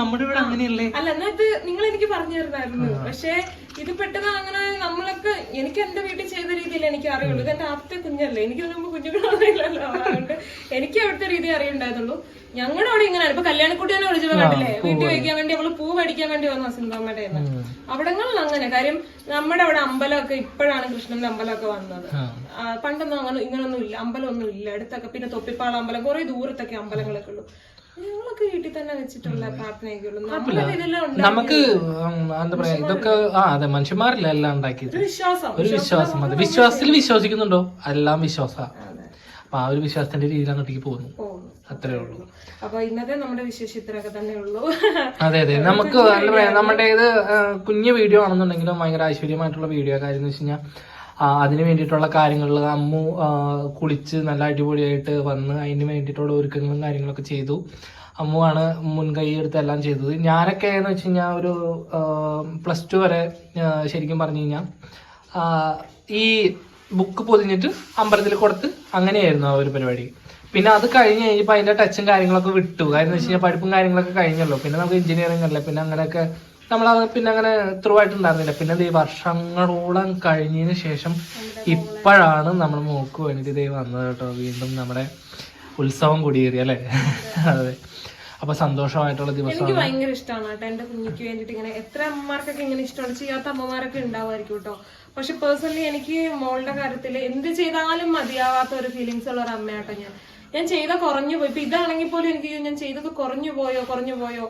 നമ്മുടെ ഇവിടെ അങ്ങനെയല്ലേ? അല്ല എന്നാ ഇത് നിങ്ങൾ എനിക്ക് പറഞ്ഞു തരുന്നായിരുന്നു പക്ഷെ ഇത് പെട്ടെന്ന് അങ്ങനെ നമ്മളൊക്കെ എനിക്ക് എന്റെ വീട്ടിൽ ചെയ്ത രീതിയിൽ എനിക്ക് അറിയുള്ളൂ. ഇത് എന്റെ ആദ്യത്തെ കുഞ്ഞല്ലേ. എനിക്ക് മുമ്പ് കുഞ്ഞുങ്ങളൊന്നുമില്ലല്ലോ അതുകൊണ്ട് എനിക്ക് അവിടുത്തെ രീതി അറിയണ്ടായിരുന്നുള്ളൂ. ഞങ്ങളുടെ അവിടെ ഇങ്ങനെയാണ്. ഇപ്പൊ കല്യാണക്കുട്ടി തന്നെ വിളിച്ചത് കണ്ടില്ലേ? വീട്ടിൽ വയ്ക്കാൻ വേണ്ടി അവൾ പൂ പഠിക്കാൻ വേണ്ടി വന്ന സിന്ധമ്മയുടെ അവിടങ്ങളിൽ അങ്ങനെ. കാര്യം നമ്മുടെ അവിടെ അമ്പലമൊക്കെ ഇപ്പോഴാണ് കൃഷ്ണന്റെ അമ്പലമൊക്കെ വന്നത്. പണ്ടൊന്നും അങ്ങനെ ഇങ്ങനൊന്നും ഇല്ല. അമ്പലമൊന്നും ഇല്ല. അടുത്തൊക്കെ പിന്നെ തൊപ്പിപ്പാള അമ്പലം. കുറെ ദൂരത്തൊക്കെ അമ്പലങ്ങളൊക്കെ ഉള്ളൂ. വീട്ടിൽ തന്നെ വെച്ചിട്ടുള്ള പ്രാർത്ഥനയൊക്കെ ഉള്ളൂ നമുക്ക് എന്താ പറയാ ഇതൊക്കെ ആ അതെ മനുഷ്യന്മാരല്ല എല്ലാം ഉണ്ടാക്കിയത്? ഒരു വിശ്വാസം. അതെ വിശ്വാസത്തിൽ വിശ്വസിക്കുന്നുണ്ടോ? എല്ലാം വിശ്വാസ. അപ്പൊ ആ ഒരു വിശ്വാസത്തിന്റെ രീതിയിൽ അങ്ങോട്ടേക്ക് പോകുന്നു. അത്രേ ഉള്ളൂ. അപ്പൊ ഇന്നത്തെ നമ്മുടെ വിശേഷിത്രൊക്കെ തന്നെ ഉള്ളൂ. അതെ അതെ. നമുക്ക് എന്താ പറയാ നമ്മുടെ ഇത് കുഞ്ഞു വീഡിയോ ആണെന്നുണ്ടെങ്കിലും ഭയങ്കര ഐശ്വര്യമായിട്ടുള്ള വീഡിയോ കാര്യം എന്ന് വെച്ച് കഴിഞ്ഞാൽ അതിന് വേണ്ടിയിട്ടുള്ള കാര്യങ്ങളിൽ അമ്മു കുളിച്ച് നല്ല അടിപൊളിയായിട്ട് വന്ന് അതിന് വേണ്ടിയിട്ടുള്ള ഒരുക്കങ്ങളും കാര്യങ്ങളൊക്കെ ചെയ്തു. അമ്മുവാണ് മുൻകൈ എടുത്ത് എല്ലാം ചെയ്തത്. ഞാനൊക്കെ എന്ന് വെച്ച് കഴിഞ്ഞാൽ ഒരു പ്ലസ് ടു വരെ ശരിക്കും പറഞ്ഞു കഴിഞ്ഞാൽ ഈ ബുക്ക് പൊതിഞ്ഞിട്ട് അമ്പലത്തിൽ കൊടുത്ത് അങ്ങനെയായിരുന്നു ആ ഒരു പരിപാടി. പിന്നെ അത് കഴിഞ്ഞ് കഴിഞ്ഞപ്പോൾ അതിന്റെ ടച്ചും കാര്യങ്ങളൊക്കെ വിട്ടു. കാര്യം എന്ന് വെച്ച് കഴിഞ്ഞാൽ പഠിപ്പും കാര്യങ്ങളൊക്കെ കഴിഞ്ഞല്ലോ. പിന്നെ നമുക്ക് എഞ്ചിനീയറിംഗ് അല്ലേ. പിന്നെ അങ്ങനെയൊക്കെ നമ്മളത് പിന്നെ അങ്ങനെ ത്രൂ ആയിട്ടുണ്ടായിരുന്നില്ല. പിന്നെ ഈ വർഷങ്ങളോളം കഴിഞ്ഞതിന് ശേഷം ഇപ്പോഴാണ് നമ്മൾ മൂക്ക് വേണ്ടിയിട്ട് ദേ വന്നത് കേട്ടോ. വീണ്ടും നമ്മുടെ ഉത്സവം കൂടിയേറി അല്ലേ? അതെ. അപ്പൊ സന്തോഷമായിട്ടുള്ള ദിവസം എനിക്ക് ഭയങ്കര ഇഷ്ടമാണ് കേട്ടോ എന്റെ കുഞ്ഞിക്ക് വേണ്ടിട്ട് ഇങ്ങനെ. എത്ര അമ്മമാർക്കൊക്കെ ഇങ്ങനെ ഇഷ്ടമാണ് ചെയ്യാത്ത അമ്മമാരൊക്കെ ഉണ്ടാവുമായിരിക്കും കേട്ടോ. പക്ഷെ പേഴ്സണലി എനിക്ക് മോളുടെ കാര്യത്തിൽ എന്ത് ചെയ്താലും മതിയാവാത്ത ഒരു ഫീലിങ്സ് ഉള്ള ഒരു അമ്മയാട്ടോ ഞാൻ. ഞാൻ ചെയ്ത കുറഞ്ഞു പോയി. ഇപ്പൊ ഇതാണെങ്കിൽ പോലും എനിക്ക് ഞാൻ ചെയ്തത് കുറഞ്ഞു പോയോ കുറഞ്ഞു പോയോ?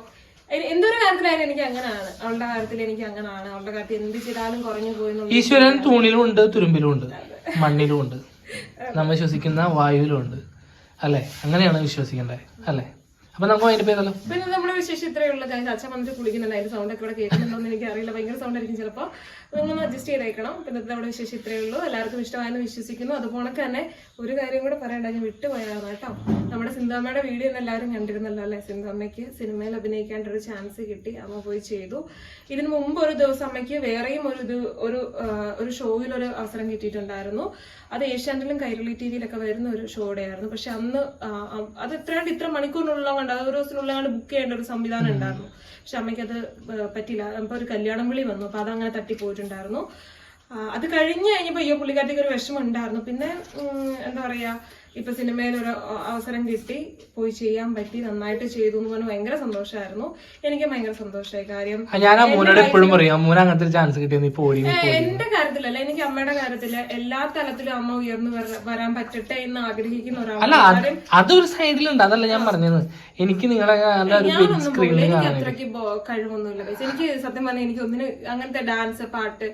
എന്തൊരു കാര്യത്തിലായാലും എനിക്ക് അങ്ങനെയാണ് അവളുടെ കാര്യത്തിൽ എനിക്ക് അങ്ങനെയാണ് അവളുടെ കാര്യത്തിൽ എന്ത് ചെയ്താലും കുറഞ്ഞു പോയി ഈശ്വരൻ തൂണിലും ഉണ്ട് തുരുമ്പിലും ഉണ്ട് മണ്ണിലും ഉണ്ട്. നമ്മൾ ശ്വസിക്കുന്ന വായുവിലും ഉണ്ട്. അല്ലേ? അങ്ങനെയാണ് വിശ്വസിക്കേണ്ടത് അല്ലേ? അപ്പൊ നമുക്ക് അതിന്റെ പേരല്ലോ. പിന്നെ നമ്മുടെ വിശേഷം ഇത്രയേ ഉള്ളൂ. ഞാൻ അച്ഛൻ വന്നിട്ട് കുളിക്കുന്നുണ്ടായിരുന്നു സൗണ്ട് ഒക്കെ ഇവിടെ കേൾക്കുന്നുണ്ടോ എന്ന് എനിക്ക് അറിയില്ല. ഭയങ്കര സൗണ്ട് ആയിരിക്കും ചിലപ്പോൾ നിങ്ങളൊന്ന് അഡ്ജസ്റ്റ് ചെയ്തേക്കണം. പിന്നെ നമ്മുടെ വിശേഷം ഇത്രയേ ഉള്ളൂ. എല്ലാവർക്കും ഇഷ്ടമായെന്ന് വിശ്വസിക്കുന്നു. അതുപോലെ തന്നെ ഒരു കാര്യം കൂടെ പറയണ്ട. ഞാൻ വിട്ടുപോയാണ് കേട്ടോ. സിന്ധാമ്മയുടെ വീഡിയോ ഒന്നും എല്ലാവരും കണ്ടിരുന്നല്ലോ അല്ലേ? സിന്ധാമ്മയ്ക്ക് സിനിമയിൽ അഭിനയിക്കാണ്ട് ഒരു ചാൻസ് കിട്ടി. അമ്മ പോയി ചെയ്തു. ഇതിനു മുമ്പ് ഒരു ദിവസം അമ്മയ്ക്ക് വേറെയും ഒരു ഇത് ഒരു ഒരു ഷോയിൽ ഒരു അവസരം കിട്ടിയിട്ടുണ്ടായിരുന്നു. അത് ഏഷ്യാനെറ്റിലും കൈരളി ടി വിയിലൊക്കെ വരുന്ന ഒരു ഷോയുടെ ആയിരുന്നു. പക്ഷെ അന്ന് അത് എത്രയാണ്ട് ഇത്ര മണിക്കൂറിനുള്ള കൊണ്ട് അത് ഒരു ദിവസത്തിനുള്ള ബുക്ക് ചെയ്യേണ്ട ഒരു സംവിധാനം ഉണ്ടായിരുന്നു. പക്ഷെ അമ്മയ്ക്ക് അത് പറ്റിയില്ല. അപ്പൊ ഒരു കല്യാണം വിളി വന്നു. അപ്പൊ അതങ്ങനെ തട്ടിപ്പോയിട്ടുണ്ടായിരുന്നു അത് കഴിഞ്ഞ് കഴിഞ്ഞപ്പോ അയ്യോ പുള്ളിക്കാരത്തേക്ക് ഒരു വിഷമം ഉണ്ടായിരുന്നു. പിന്നെ എന്താ പറയാ ഇപ്പൊ സിനിമയിൽ ഒരു അവസരം കിട്ടി. പോയി ചെയ്യാൻ പറ്റി. നന്നായിട്ട് ചെയ്തു എന്ന് പറഞ്ഞ് ഭയങ്കര സന്തോഷമായിരുന്നു എനിക്ക് ഭയങ്കര സന്തോഷമായി കാര്യം ഞാൻ അമ്മൂനോട് എപ്പോഴും പറയും അമ്മൂന് അങ്ങനത്തെ ചാൻസ് കിട്ടിയെന്ന് എന്റെ കാര്യത്തിലല്ല എനിക്ക് അമ്മയുടെ കാര്യത്തിൽ എല്ലാ തലത്തിലും അമ്മ ഉയർന്നു വരാൻ പറ്റട്ടെ എന്ന് ആഗ്രഹിക്കുന്ന ഒരാളാണ്. അതൊരു സൈഡിലുണ്ട്. അതല്ല ഞാൻ പറഞ്ഞത്. എനിക്ക് നിങ്ങളെ എനിക്ക് അത്രയ്ക്ക് കഴിവൊന്നുമില്ല. എനിക്ക് സത്യം പറഞ്ഞാൽ എനിക്ക് ഒന്നിന് അങ്ങനത്തെ ഡാൻസ് പാട്ട്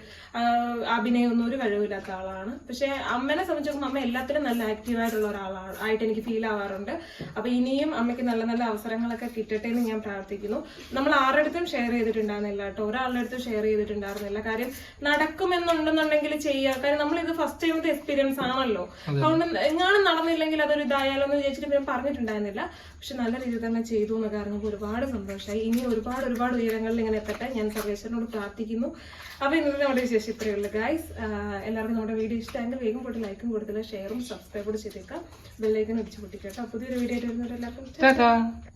അഭിനയം ഒന്നും ഒരു കഴിവില്ലാത്ത ആളാണ്. പക്ഷെ അമ്മനെ സംബന്ധിച്ച് അമ്മ എല്ലാത്തിലും നല്ല ആക്റ്റീവ് ഒരാളാണ് ആയിട്ട് എനിക്ക് ഫീൽ ആവാറുണ്ട്. അപ്പൊ ഇനിയും അമ്മയ്ക്ക് നല്ല നല്ല അവസരങ്ങളൊക്കെ കിട്ടട്ടെ എന്ന് ഞാൻ പ്രാർത്ഥിക്കുന്നു. നമ്മൾ ആരുടെടുത്തും ഷെയർ ചെയ്തിട്ടുണ്ടായിരുന്നില്ല കേട്ടോ. ഒരാളുടെ അടുത്തും ഷെയർ ചെയ്തിട്ടുണ്ടായിരുന്നില്ല. കാര്യം നടക്കുമെന്നുണ്ടെന്നുണ്ടെങ്കിൽ ചെയ്യുക കാര്യം നമ്മൾ ഇത് ഫസ്റ്റ് ടൈമത്തെ എക്സ്പീരിയൻസ് ആണല്ലോ. അതുകൊണ്ട് എങ്ങാനും നടന്നില്ലെങ്കിൽ അതൊരു ഇതായാലോ എന്ന് വിചാരിച്ചിട്ട് ഞാൻ പറഞ്ഞിട്ടുണ്ടായിരുന്നില്ല. പക്ഷെ നല്ല രീതിയിൽ തന്നെ ചെയ്തു എന്നൊക്കെ അറിഞ്ഞപ്പോൾ ഒരുപാട് സന്തോഷമായി ഇനി ഒരുപാട് ഒരുപാട് ഉയരങ്ങളിൽ ഇങ്ങനെ എത്തട്ടെ. ഞാൻ സർവേശ്വരനോട് പ്രാർത്ഥിക്കുന്നു. അപ്പോൾ ഇന്നത്തെ നമ്മുടെ വിശേഷം ഇത്രയേ ഉള്ളൂ ഗൈസ് എല്ലാവർക്കും നമ്മുടെ വീഡിയോ ഇഷ്ടമായെങ്കിൽ വേഗം പോയിട്ട് ലൈക്കും കൊടുത്തില്ല ഷെയറും സബ്സ്ക്രൈബ് ചെയ്തേക്കാം. ബെല്ലൈക്കൻ അടിച്ചു പൊട്ടിക്കട്ടോ പുതിയൊരു വീഡിയോ ആയിട്ട് വരുന്നവരെല്ലാവർക്കും